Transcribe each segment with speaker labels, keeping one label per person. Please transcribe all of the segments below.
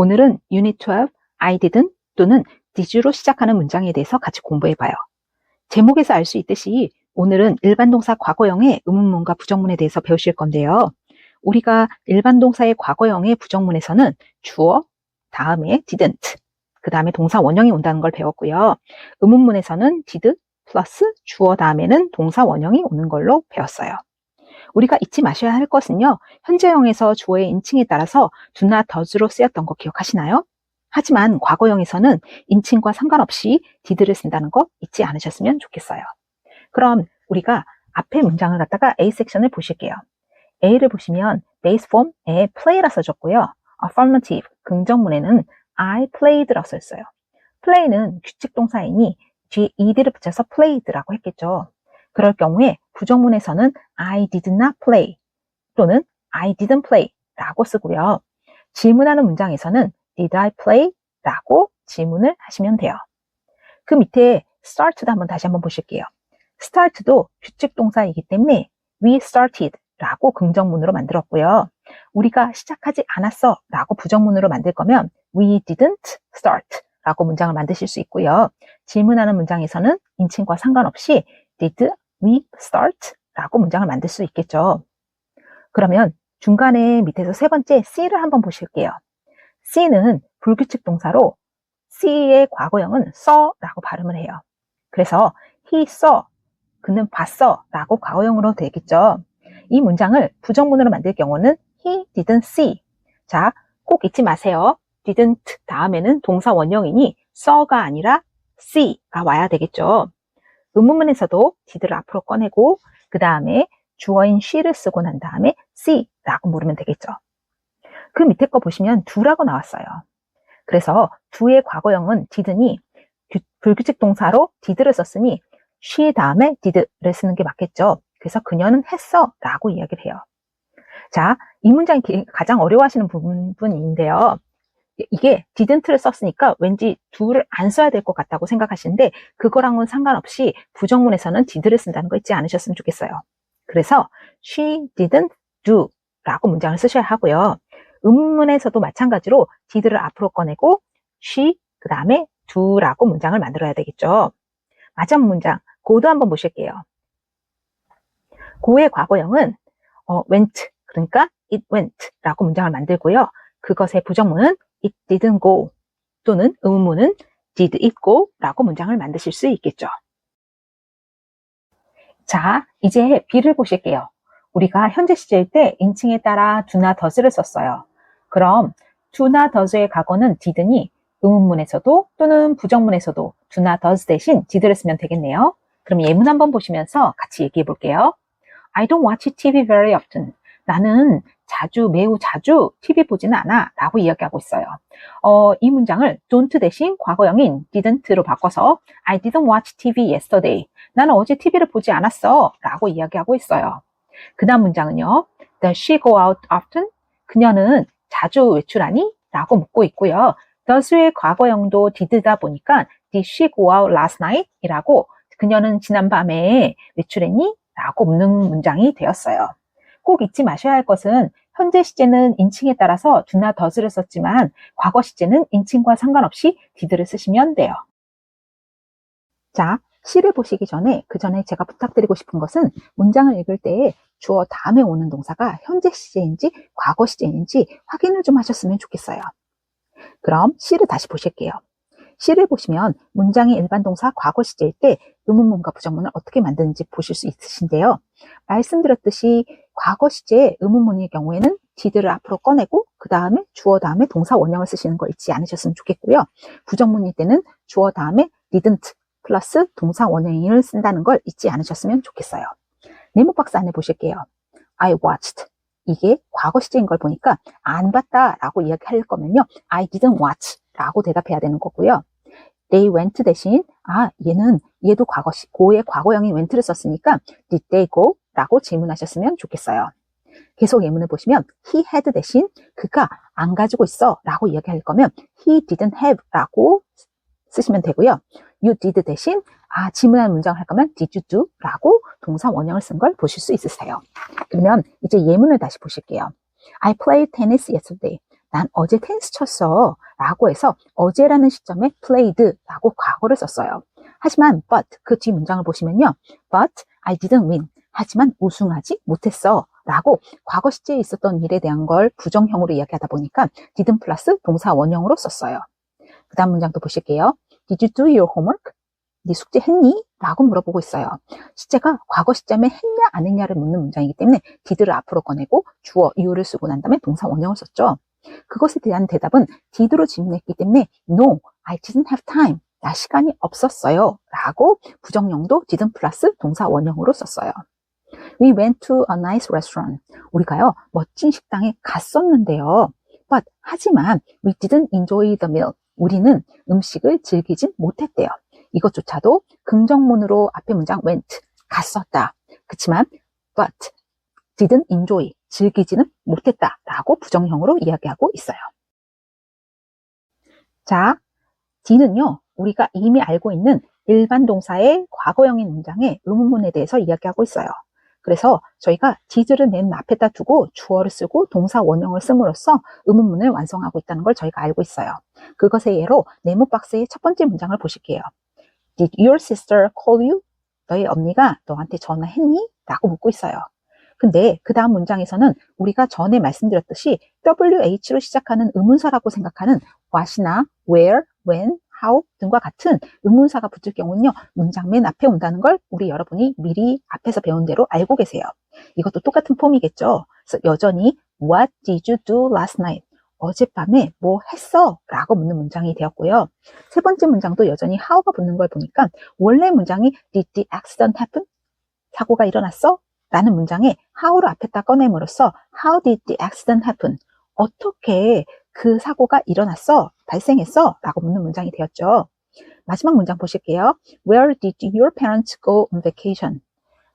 Speaker 1: 오늘은 Unit 12, I didn't 또는 did로 시작하는 문장에 대해서 같이 공부해 봐요. 제목에서 알 수 있듯이 오늘은 일반 동사 과거형의 의문문과 부정문에 대해서 배우실 건데요. 우리가 일반 동사의 과거형의 부정문에서는 주어, 다음에 didn't, 그 다음에 동사 원형이 온다는 걸 배웠고요. 의문문에서는 did 플러스 주어 다음에는 동사 원형이 오는 걸로 배웠어요. 우리가 잊지 마셔야 할 것은요. 현재형에서 주어의 인칭에 따라서 do나 does로 쓰였던 거 기억하시나요? 하지만 과거형에서는 인칭과 상관없이 did를 쓴다는 거 잊지 않으셨으면 좋겠어요. 그럼 우리가 앞에 문장을 갖다가 A 섹션을 보실게요. A를 보시면 base form에 play라 써졌고요. affirmative, 긍정문에는 I played라고 써있어요. play는 규칙 동사이니 뒤에 ed를 붙여서 played라고 했겠죠. 그럴 경우에 부정문에서는 I did not play 또는 I didn't play 라고 쓰고요. 질문하는 문장에서는 Did I play? 라고 질문을 하시면 돼요. 그 밑에 start도 한번 다시 한번 보실게요. start도 규칙 동사이기 때문에 we started 라고 긍정문으로 만들었고요. 우리가 시작하지 않았어 라고 부정문으로 만들 거면 we didn't start 라고 문장을 만드실 수 있고요. 질문하는 문장에서는 인칭과 상관없이 did we start 라고 문장을 만들 수 있겠죠. 그러면 중간에 밑에서 세 번째 C를 한번 보실게요. C는 불규칙 동사로 C의 과거형은 saw라고 발음을 해요. 그래서 he saw, 그는 봤어 라고 과거형으로 되겠죠. 이 문장을 부정문으로 만들 경우는 he didn't see. 자, 꼭 잊지 마세요. didn't 다음에는 동사 원형이니 saw가 아니라 see가 와야 되겠죠. 의문문에서도 did를 앞으로 꺼내고 그 다음에 주어인 she를 쓰고 난 다음에 see라고 물으면 되겠죠. 그 밑에 거 보시면 do라고 나왔어요. 그래서 do의 과거형은 did니 불규칙 동사로 did를 썼으니 she 다음에 did를 쓰는 게 맞겠죠. 그래서 그녀는 했어 라고 이야기를 해요. 자, 이 문장이 가장 어려워하시는 부분인데요. 이게 didn't를 썼으니까 왠지 do를 안 써야 될 것 같다고 생각하시는데 그거랑은 상관없이 부정문에서는 did를 쓴다는 거 잊지 않으셨으면 좋겠어요. 그래서 she didn't do 라고 문장을 쓰셔야 하고요. 음문에서도 마찬가지로 did를 앞으로 꺼내고 she 그 다음에 do라고 문장을 만들어야 되겠죠. 마지막 문장 고도 한번 보실게요. 고의 과거형은 어, went 그러니까 it went라고 문장을 만들고요. 그것의 부정문은 it didn't go 또는 의문문은 did it go라고 문장을 만드실 수 있겠죠. 자, 이제 B를 보실게요. 우리가 현재 시제일 때 인칭에 따라 do나 does를 썼어요. 그럼 do나 does의 과거는 did니 의문문에서도 또는 부정문에서도 do나 does 대신 did를 쓰면 되겠네요. 그럼 예문 한번 보시면서 같이 얘기해 볼게요. I don't watch TV very often. 나는 자주, 매우 자주 TV 보지는 않아 라고 이야기하고 있어요. 어, 이 문장을 don't 대신 과거형인 didn't로 바꿔서 I didn't watch TV yesterday. 나는 어제 TV를 보지 않았어 라고 이야기하고 있어요. 그 다음 문장은요. Does she go out often? 그녀는 자주 외출하니? 라고 묻고 있고요. does의 과거형도 did다 보니까 Did she go out last night? 이라고 그녀는 지난밤에 외출했니? 라고 묻는 문장이 되었어요. 꼭 잊지 마셔야 할 것은 현재 시제는 인칭에 따라서 do나 does를 썼지만 과거 시제는 인칭과 상관없이 did를 쓰시면 돼요. 자, 시를 보시기 전에 그 전에 제가 부탁드리고 싶은 것은 문장을 읽을 때 주어 다음에 오는 동사가 현재 시제인지 과거 시제인지 확인을 좀 하셨으면 좋겠어요. 그럼 시를 다시 보실게요. 시를 보시면 문장의 일반 동사 과거 시제일 때 의문문과 부정문을 어떻게 만드는지 보실 수 있으신데요. 말씀드렸듯이 과거 시제의 의문문의 경우에는 did를 앞으로 꺼내고 그 다음에 주어 다음에 동사 원형을 쓰시는 거 잊지 않으셨으면 좋겠고요. 부정문일 때는 주어 다음에 didn't 플러스 동사 원형을 쓴다는 걸 잊지 않으셨으면 좋겠어요. 네모 박스 안에 보실게요. I watched. 이게 과거 시제인 걸 보니까 안 봤다 라고 이야기할 거면요. I didn't watch 라고 대답해야 되는 거고요. They went 대신 아 얘는 얘도 과거 시 고의 과거형인 went를 썼으니까 did they go? 라고 질문하셨으면 좋겠어요. 계속 예문을 보시면 he had 대신 그가 안 가지고 있어 라고 이야기할 거면 he didn't have 라고 쓰시면 되고요. you did 대신 아 질문하는 문장을 할 거면 did you do 라고 동사 원형을 쓴 걸 보실 수 있으세요. 그러면 이제 예문을 다시 보실게요. I played tennis yesterday. 난 어제 테니스 쳤어. 라고 해서 어제라는 시점에 played 라고 과거를 썼어요. 하지만 but 그 뒤 문장을 보시면요. but I didn't win. 하지만 우승하지 못했어. 라고 과거 시제에 있었던 일에 대한 걸 부정형으로 이야기하다 보니까 didn't 플러스 동사 원형으로 썼어요. 그 다음 문장도 보실게요. Did you do your homework? 네 숙제 했니? 라고 물어보고 있어요. 시제가 과거 시점에 했냐 안 했냐를 묻는 문장이기 때문에 did를 앞으로 꺼내고 주어 이유를 쓰고 난 다음에 동사 원형을 썼죠. 그것에 대한 대답은 did로 질문했기 때문에 no, I didn't have time. 나 시간이 없었어요. 라고 부정형도 didn't 플러스 동사 원형으로 썼어요. We went to a nice restaurant. 우리가요, 멋진 식당에 갔었는데요. But, 하지만, we didn't enjoy the meal. 우리는 음식을 즐기진 못했대요. 이것조차도 긍정문으로 앞에 문장 went, 갔었다. 그치만, but, didn't enjoy, 즐기지는 못했다. 라고 부정형으로 이야기하고 있어요. 자, D는요, 우리가 이미 알고 있는 일반 동사의 과거형인 문장의 의문문에 대해서 이야기하고 있어요. 그래서 저희가 did를 맨 앞에다 두고 주어를 쓰고 동사 원형을 씀으로써 의문문을 완성하고 있다는 걸 저희가 알고 있어요. 그것의 예로 네모 박스의 첫 번째 문장을 보실게요. Did your sister call you? 너의 언니가 너한테 전화했니? 라고 묻고 있어요. 근데 그 다음 문장에서는 우리가 전에 말씀드렸듯이 WH로 시작하는 의문사라고 생각하는 what이나 where, when, how 등과 같은 의문사가 붙을 경우는요, 문장 맨 앞에 온다는 걸 우리 여러분이 미리 앞에서 배운 대로 알고 계세요. 이것도 똑같은 폼이겠죠. 여전히 What did you do last night? 어젯밤에 뭐 했어? 라고 묻는 문장이 되었고요. 세 번째 문장도 여전히 how가 붙는 걸 보니까 원래 문장이 Did the accident happen? 사고가 일어났어? 라는 문장에 how를 앞에다 꺼냄으로써 How did the accident happen? 어떻게 그 사고가 일어났어? 발생했어? 라고 묻는 문장이 되었죠. 마지막 문장 보실게요. Where did your parents go on vacation?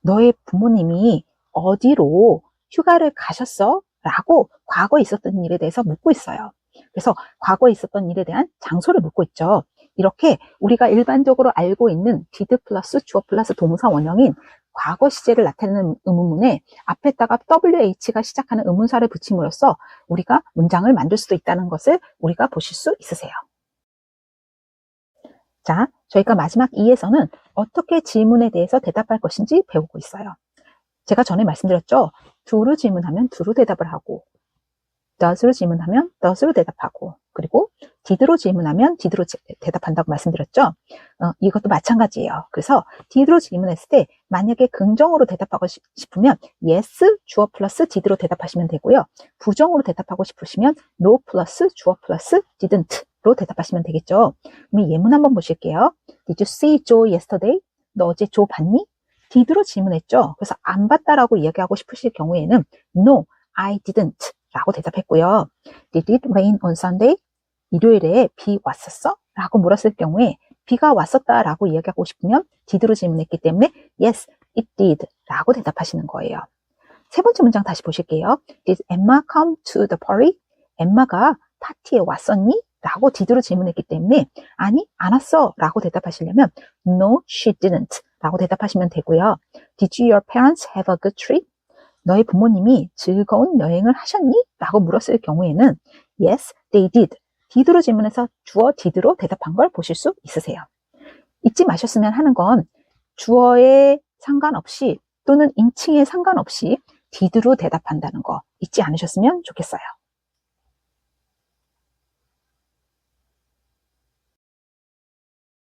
Speaker 1: 너의 부모님이 어디로 휴가를 가셨어? 라고 과거에 있었던 일에 대해서 묻고 있어요. 그래서 과거에 있었던 일에 대한 장소를 묻고 있죠. 이렇게 우리가 일반적으로 알고 있는 did 플러스 주어 플러스 동사 원형인 과거 시제를 나타내는 의문문에 앞에다가 WH가 시작하는 의문사를 붙임으로써 우리가 문장을 만들 수도 있다는 것을 우리가 보실 수 있으세요. 자, 저희가 마지막 2에서는 어떻게 질문에 대해서 대답할 것인지 배우고 있어요. 제가 전에 말씀드렸죠. do로 질문하면 do로 대답을 하고 does로 질문하면 does로 대답하고 그리고 did로 질문하면 did로 대답한다고 말씀드렸죠. 어, 이것도 마찬가지예요. 그래서 did로 질문했을 때 만약에 긍정으로 대답하고 싶으면 yes 주어 플러스 did로 대답하시면 되고요. 부정으로 대답하고 싶으시면 no 플러스 주어 플러스 didn't로 대답하시면 되겠죠. 그럼 예문 한번 보실게요. Did you see Joe yesterday? 너 어제 조 봤니? did로 질문했죠. 그래서 안 봤다라고 이야기하고 싶으실 경우에는 no, I didn't 라고 대답했고요. Did it rain on Sunday? 일요일에 비 왔었어? 라고 물었을 경우에 비가 왔었다 라고 이야기하고 싶으면 did로 질문했기 때문에 yes, it did 라고 대답하시는 거예요. 세 번째 문장 다시 보실게요. Did Emma come to the party? 엠마가 파티에 왔었니? 라고 did로 질문했기 때문에 아니, 안 왔어 라고 대답하시려면 no, she didn't 라고 대답하시면 되고요. Did your parents have a good trip? 너희 부모님이 즐거운 여행을 하셨니? 라고 물었을 경우에는 Yes, they did. Did로 질문해서 주어 did로 대답한 걸 보실 수 있으세요. 잊지 마셨으면 하는 건 주어에 상관없이 또는 인칭에 상관없이 did로 대답한다는 거 잊지 않으셨으면 좋겠어요.